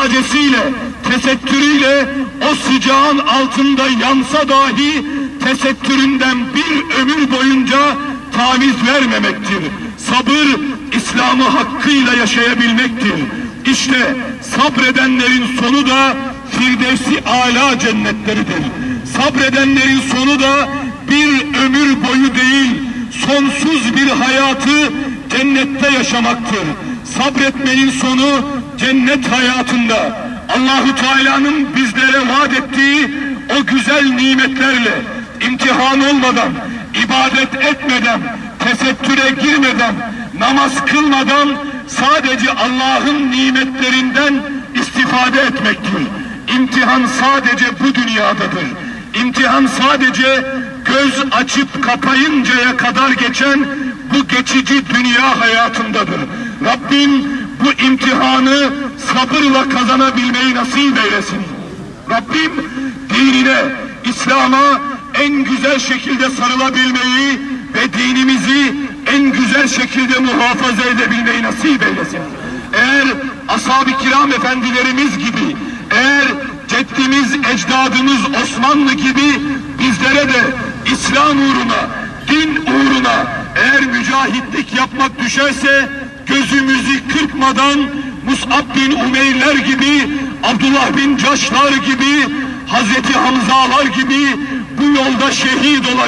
sadecesiyle, tesettürüyle o sıcağın altında yansa dahi tesettüründen bir ömür boyunca taviz vermemektir. Sabır İslam'ı hakkıyla yaşayabilmektir. İşte sabredenlerin sonu da Firdevsi ala cennetleridir. Sabredenlerin sonu da bir ömür boyu değil, sonsuz bir hayatı cennette yaşamaktır. Sabretmenin sonu cennet hayatında. Allahu Teala'nın bizlere vaat ettiği o güzel nimetlerle imtihan olmadan, ibadet etmeden, tesettüre girmeden, namaz kılmadan sadece Allah'ın nimetlerinden istifade etmektir. İmtihan sadece bu dünyadadır. İmtihan sadece göz açıp kapayıncaya kadar geçen bu geçici dünya hayatındadır. Rabbim bu imtihanı sabırla kazanabilmeyi nasip eylesin. Rabbim dinine, İslam'a en güzel şekilde sarılabilmeyi ve dinimizi en güzel şekilde muhafaza edebilmeyi nasip eylesin. Eğer ashab-ı kiram efendilerimiz gibi, eğer ceddimiz, ecdadımız Osmanlı gibi bizlere de İslam uğruna, din uğruna eğer mücahitlik yapmak düşerse gözümüzü kırpmadan Mus'ab bin Umeyrler gibi, Abdullah bin Caşlar gibi, Hazreti Hamzalar gibi bu yolda şehit olabilir.